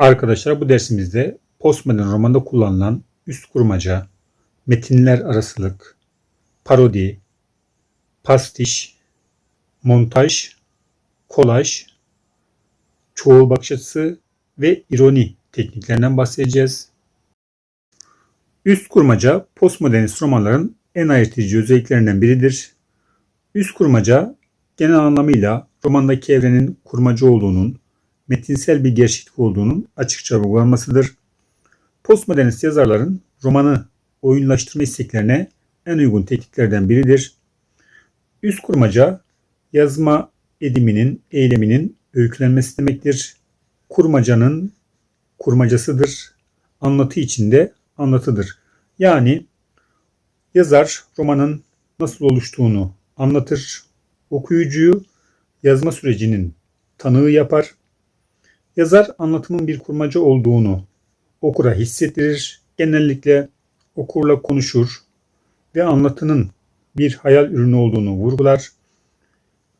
Arkadaşlar bu dersimizde postmodern romanda kullanılan üst kurmaca, metinler arasılık, parodi, pastiş, montaj, kolaj, çoğul bakış açısı ve ironi tekniklerinden bahsedeceğiz. Üst kurmaca postmodernist romanların en ayırtıcı özelliklerinden biridir. Üst kurmaca genel anlamıyla romandaki evrenin kurmaca olduğunun, metinsel bir gerçeklik olduğunun açıkça vurgulanmasıdır. Postmodernist yazarların romanı oyunlaştırma isteklerine en uygun tekniklerden biridir. Üst kurmaca yazma ediminin, eyleminin öykülenmesi demektir. Kurmacanın kurmacasıdır. Anlatı içinde anlatıdır. Yani yazar romanın nasıl oluştuğunu anlatır. Okuyucuyu yazma sürecinin tanığı yapar. Yazar anlatımın bir kurmaca olduğunu okura hissettirir. Genellikle okurla konuşur ve anlatının bir hayal ürünü olduğunu vurgular.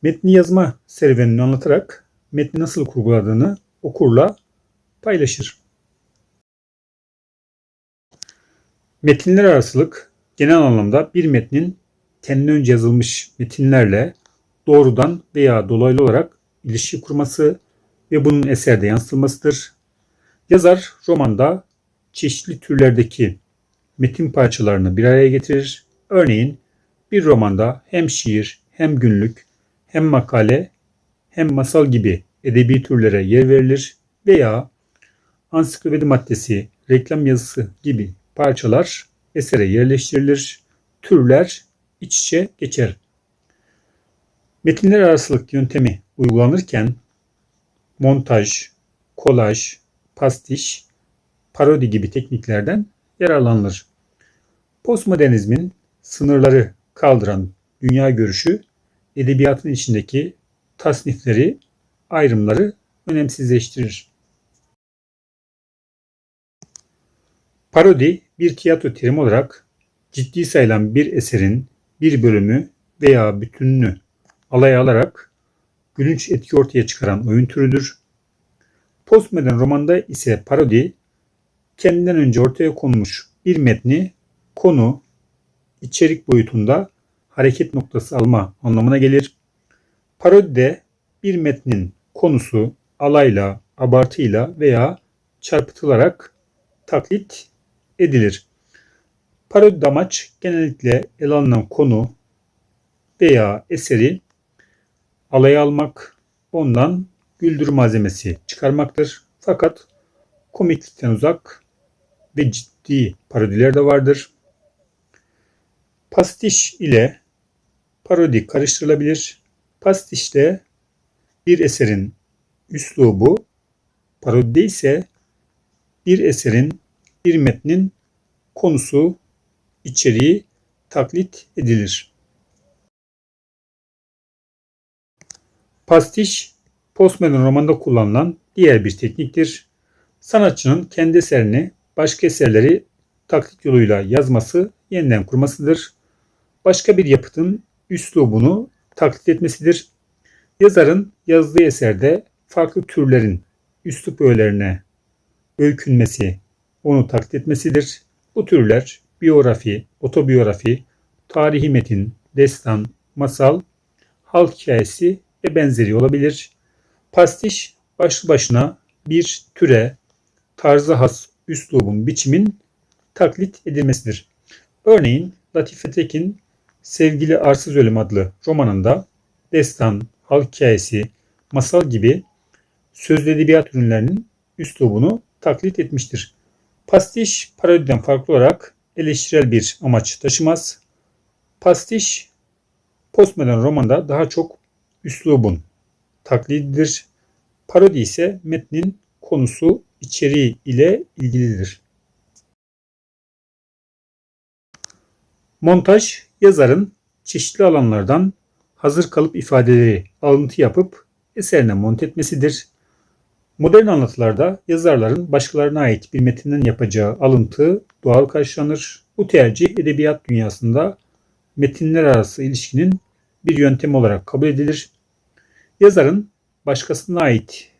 Metni yazma serüvenini anlatarak metni nasıl kurguladığını okurla paylaşır. Metinler arasılık genel anlamda bir metnin kendine önce yazılmış metinlerle doğrudan veya dolaylı olarak ilişki kurması ve bunun eserde yansıtılmasıdır. Yazar romanda çeşitli türlerdeki metin parçalarını bir araya getirir. Örneğin bir romanda hem şiir, hem günlük, hem makale, hem masal gibi edebi türlere yer verilir veya ansiklopedi maddesi, reklam yazısı gibi parçalar esere yerleştirilir. Türler iç içe geçer. Metinler arasılık yöntemi uygulanırken montaj, kolaj, pastiş, parodi gibi tekniklerden yararlanılır. Postmodernizmin sınırları kaldıran dünya görüşü edebiyatın içindeki tasnifleri, ayrımları önemsizleştirir. Parodi bir tiyatro terimi olarak ciddi sayılan bir eserin bir bölümü veya bütününü alaya alarak gülünç etki ortaya çıkaran oyun türüdür. Postmodern romanda ise parodi kendinden önce ortaya konmuş bir metni konu, içerik boyutunda hareket noktası alma anlamına gelir. Parodide bir metnin konusu alayla, abartıyla veya çarpıtılarak taklit edilir. Parodi amaç genellikle ele alınan konu veya eseri alaya almak, ondan güldürü malzemesi çıkarmaktır. Fakat komiklikten uzak ve ciddi parodiler de vardır. Pastiş ile parodi karıştırılabilir. Pastişte bir eserin üslubu, parodide ise bir eserin, bir metnin konusu, içeriği taklit edilir. Pastiş, postmodern romanda kullanılan diğer bir tekniktir. Sanatçının kendi eserini başka eserleri taklit yoluyla yazması, yeniden kurmasıdır. Başka bir yapıtın üslubunu taklit etmesidir. Yazarın yazdığı eserde farklı türlerin üslup öğelerine öykünmesi, onu taklit etmesidir. Bu türler biyografi, otobiyografi, tarihi metin, destan, masal, halk hikayesi ve benzeri olabilir. Pastiş başlı başına bir türe, tarzı has üslubun, biçimin taklit edilmesidir. Örneğin Latife Tekin Sevgili Arsız Ölüm adlı romanında destan, halk hikayesi, masal gibi sözlü edebiyat ürünlerinin üslubunu taklit etmiştir. Pastiş parodiden farklı olarak eleştirel bir amaç taşımaz. Pastiş postmodern romanda daha çok üslubun taklididir. Parodi ise metnin konusu, içeriği ile ilgilidir. Montaj, yazarın çeşitli alanlardan hazır kalıp ifadeleri alıntı yapıp eserine monte etmesidir. Modern anlatılarda yazarların başkalarına ait bir metinden yapacağı alıntı doğal karşılanır. Bu tercih edebiyat dünyasında metinler arası ilişkinin bir yöntem olarak kabul edilir. Yazarın başkasına ait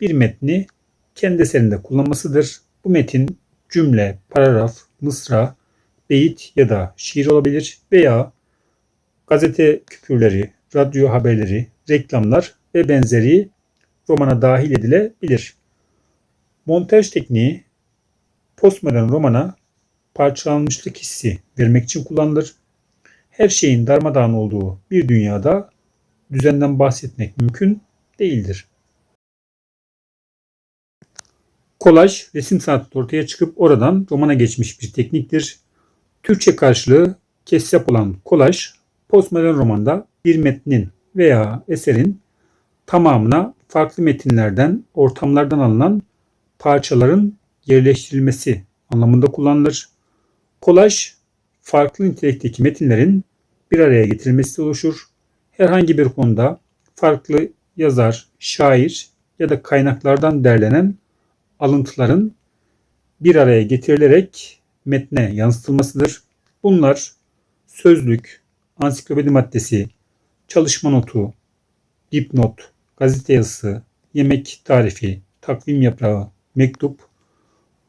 bir metni kendi eserinde kullanmasıdır. Bu metin cümle, paragraf, mısra, beyit ya da şiir olabilir veya gazete küpürleri, radyo haberleri, reklamlar ve benzeri romana dahil edilebilir. Montaj tekniği postmodern romana parçalanmışlık hissi vermek için kullanılır. Her şeyin darmadağın olduğu bir dünyada düzenden bahsetmek mümkün değildir. Kolaj, resim sanatı ortaya çıkıp oradan romana geçmiş bir tekniktir. Türkçe karşılığı kesap olan kolaj, postmodern romanda bir metnin veya eserin tamamına farklı metinlerden, ortamlardan alınan parçaların yerleştirilmesi anlamında kullanılır. Kolaj, farklı nitelikteki metinlerin bir araya getirilmesi oluşur. Herhangi bir konuda farklı yazar, şair ya da kaynaklardan derlenen alıntıların bir araya getirilerek metne yansıtılmasıdır. Bunlar sözlük, ansiklopedi maddesi, çalışma notu, dipnot, gazete yazısı, yemek tarifi, takvim yaprağı, mektup,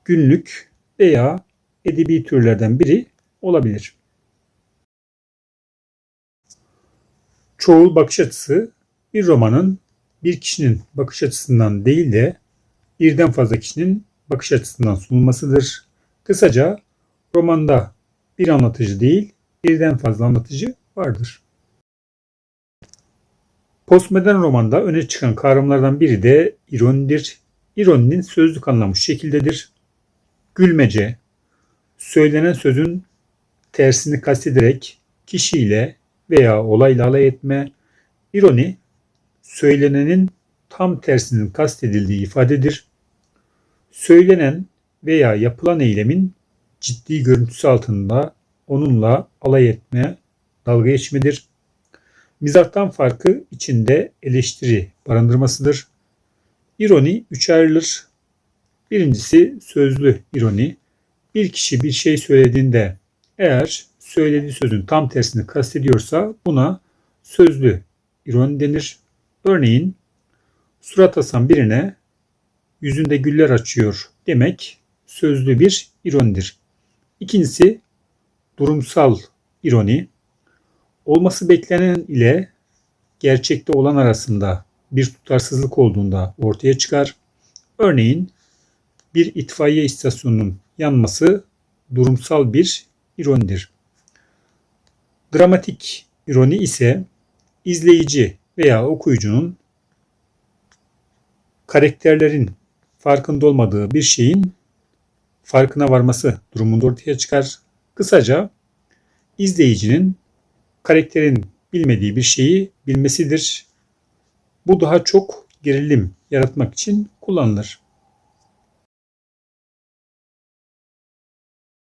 günlük veya edebi türlerden biri olabilir. Çoğul bakış açısı bir romanın bir kişinin bakış açısından değil de birden fazla kişinin bakış açısından sunulmasıdır. Kısaca romanda bir anlatıcı değil, birden fazla anlatıcı vardır. Postmodern romanda öne çıkan kavramlardan biri de ironidir. İroninin sözlük anlamı şekildedir. Gülmece, söylenen sözün tersini kastederek kişiyle veya olayla alay etme. İroni, söylenenin tam tersinin kastedildiği ifadedir. Söylenen veya yapılan eylemin ciddi görüntüsü altında onunla alay etme, dalga geçmedir. Mizahtan farkı içinde eleştiri barındırmasıdır. İroni üç ayrılır. Birincisi sözlü ironi. Bir kişi bir şey söylediğinde eğer söylediği sözün tam tersini kastediyorsa buna sözlü ironi denir. Örneğin surat asan birine yüzünde güller açıyor demek sözlü bir ironidir. İkincisi durumsal ironi. Olması beklenen ile gerçekte olan arasında bir tutarsızlık olduğunda ortaya çıkar. Örneğin bir itfaiye istasyonunun yanması durumsal bir ironidir. Dramatik ironi ise izleyici veya okuyucunun karakterlerin farkında olmadığı bir şeyin farkına varması durumunda ortaya çıkar. Kısaca izleyicinin karakterin bilmediği bir şeyi bilmesidir. Bu daha çok gerilim yaratmak için kullanılır.